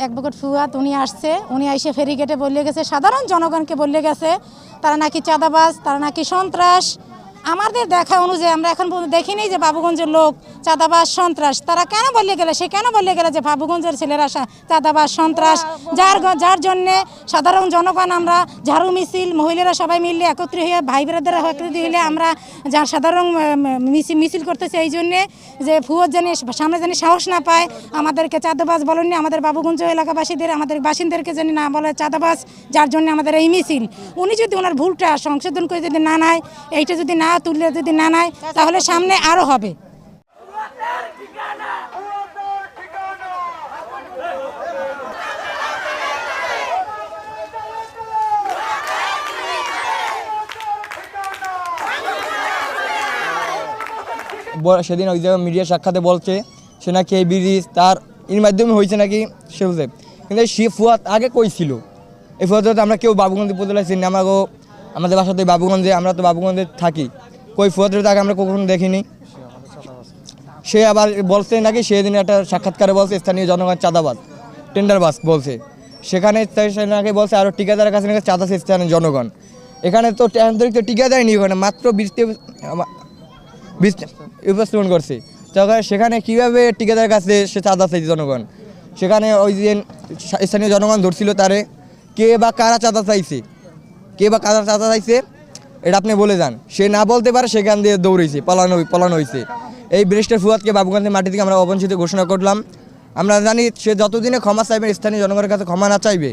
Advocate Fuad উনি আসছে। উনি এসে ফেরিগেটে বললে গেছে, সাধারণ জনগণকে বললে গেছে, তারা নাকি চাঁদাবাজ, তারা নাকি সন্ত্রাস। আমাদের দেখা অনুযায়ী আমরা এখন দেখিনি যে বাবুগঞ্জের লোক চাঁদাবাজ, সন্ত্রাস। তারা কেন বলে গেলে? সে কেন বলে গেলে যে বাবুগঞ্জের ছেলেরা সা- চাঁদাবাজ, সন্ত্রাস? যার যার জন্যে সাধারণ জনগণ আমরা ঝাড়ু, মিছিল, মহিলারা সবাই মিললে একত্রিত হয়ে ভাই বেড়াদের একত্রিত হইলে আমরা যা সাধারণ মিছিল মিছিল করতেছি। এই জন্যে যে ফুয়োর জানি, সামনে জানি সাহস না পায় আমাদেরকে চাঁদাবাজ বলেননি আমাদের বাবুগঞ্জ এলাকাবাসীদের, আমাদের বাসিন্দাদেরকে জানি না বলে চাঁদাবাজ, যার জন্য আমাদের এই মিছিল। উনি যদি ওনার ভুলটা সংশোধন করে যদি না নেয়, এইটা যদি না তুললে যদি না নেয়, তাহলে সামনে আরও হবে। সেদিন ওই জায়গায় মিডিয়া সাক্ষাতে বলছে সে নাকি এই ব্রিজ তার এর মাধ্যমে হয়েছে নাকি, সে কিন্তু সে ফুয়াত আগে কই ছিল? এই ফুয়াতে আমরা কেউ বাবুগঞ্জে উপজেলায় চিনি না আমাদের বাসাতে বাবুগঞ্জে, আমরা তো বাবুগঞ্জে থাকি। কই ফুয়াতের তো আগে আমরা কখনো দেখিনি। সে আবার বলছে নাকি, সেদিন একটা সাক্ষাৎকারে বলছে, স্থানীয় জনগণ চাঁদাবাদ টেন্ডার বাস বলছে। সেখানে নাকি বলছে আরও টিকাদারের কাছে নাকি চাঁদা আছে স্থানীয় জনগণ। এখানে তো অতিরিক্ত ঠিকাদার নেই ওখানে, মাত্র বৃষ্টি উপস্থাপন করছে। তখন সেখানে কীভাবে ঠিকাদারের কাছে সে চাঁদা চাইছে জনগণ? সেখানে ওই যে স্থানীয় জনগণ ধরছিল তারে, কে বা কারা চাঁদা চাইছে? কে বা কারা চাঁদা চাইছে, এটা আপনি বলে যান। সে না বলতে পারে সেখান দিয়ে দৌড়েছে পলানো পলানো হয়েছে এই ব্রিজটার ফুয়াদকে বাবুগঞ্জের মাটি থেকে আমরা অবঞ্চিত ঘোষণা করলাম। আমরা জানি সে যতদিনে ক্ষমা চাইবে, স্থানীয় জনগণের কাছে ক্ষমা না চাইবে,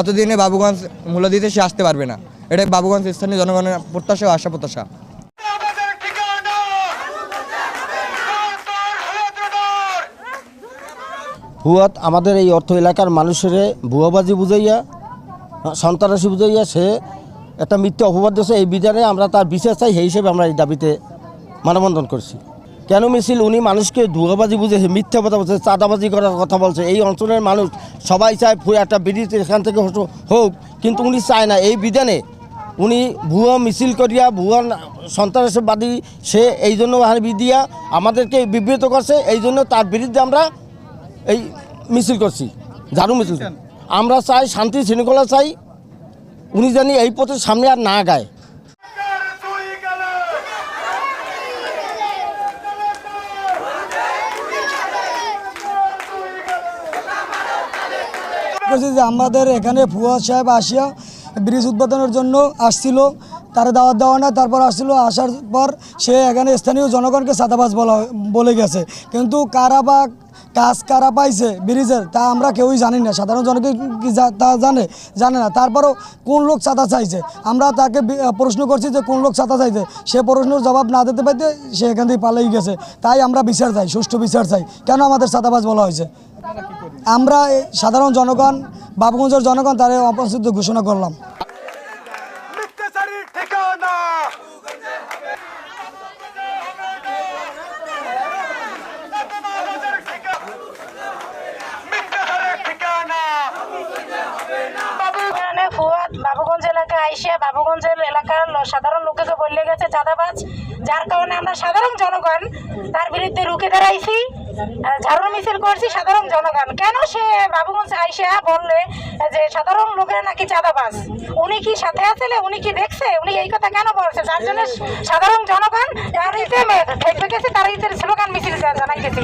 অতদিনে বাবুগঞ্জ মূল্য দিতে সে আসতে পারবে না। এটা বাবুগঞ্জ স্থানীয় জনগণের প্রত্যাশা ও আশা প্রত্যাশা হুয়াত আমাদের এই অর্থ এলাকার মানুষের ভুয়াবাজি বুঝাইয়া, সন্ত্রাসী বুঝাইয়া সে একটা মিথ্যে অপবাদ দিয়েছে এই বিধানে আমরা তার বিশেষ চাই সেই হিসেবে আমরা এই দাবিতে মানবন্ধন করছি। কেন মিছিল? উনি মানুষকে ভুয়াবাজি বুঝে মিথ্যা কথা বলছে চাঁদাবাজি করার কথা বলছে। এই অঞ্চলের মানুষ সবাই চায় ফুয়ে একটা ব্রিজ এখান থেকে হোক কিন্তু উনি চায় না। এই বিধানে উনি ভুয়া মিছিল করিয়া ভুয়া সন্ত্রাসবাদী সে এই জন্য দিয়া আমাদেরকে বিব্রত করছে এই জন্য তার বিরুদ্ধে আমরা এই মিছিল করছি ঝাড়ু মিছিল। আমরা চাই শান্তি শৃঙ্খলা চাই উনি জানি এই পথের সামনে আর না গায়। যে আমাদের এখানে ফুয়াদ সাহেব আসিয়া ব্রিজ উদ্বোধনের জন্য আসছিল। তার দাওয়াত দেওয়া না, তারপর আসছিল। আসার পর সে এখানে স্থানীয় জনগণকে সাদাবাজ বলা বলে গেছে। কিন্তু কারা বা কাজ কারা পাইছে, ব্রিজের, তা আমরা কেউই জানি না। সাধারণ জনকে কি তা জানে? জানে না। তারপরও কোন লোক চাঁদা চাইছে? আমরা তাকে প্রশ্ন করছি যে কোন লোক চাঁদা চাইছে? সে প্রশ্নের জবাব না দিতে পারতে সে এখান থেকে পালাই গেছে। তাই আমরা বিচার চাই, সুষ্ঠু বিচার চাই। কেন আমাদের চাঁদাবাজ বলা হয়েছে? আমরা সাধারণ জনগণ, বাবুগঞ্জের জনগণ, তারা অপরিচিত ঘোষণা করলাম। বাবুগঞ্জ এলাকায় আইসে বাবুগঞ্জের এলাকার সাধারণ লোকেকে বললে গেছে চাঁদাবাজ, যার কারণে আমরা সাধারণ জনগণ, তার বিরুদ্ধে রুখে দাঁড়াইছি ঝাড়ু মিছিল করছি সাধারণ জনগণ। কেন সে বাবুগঞ্জ আইসা বললে যে সাধারণ লোকেরা নাকি চাঁদাবাজ? উনি কি সাথে আসলে উনি কি দেখছে? উনি এই কথা কেন বলছে? যার জন্য সাধারণ জনগণ, তার ইতে গেছে তার ইতে স্লোগান মিছিল জানাইতেছি।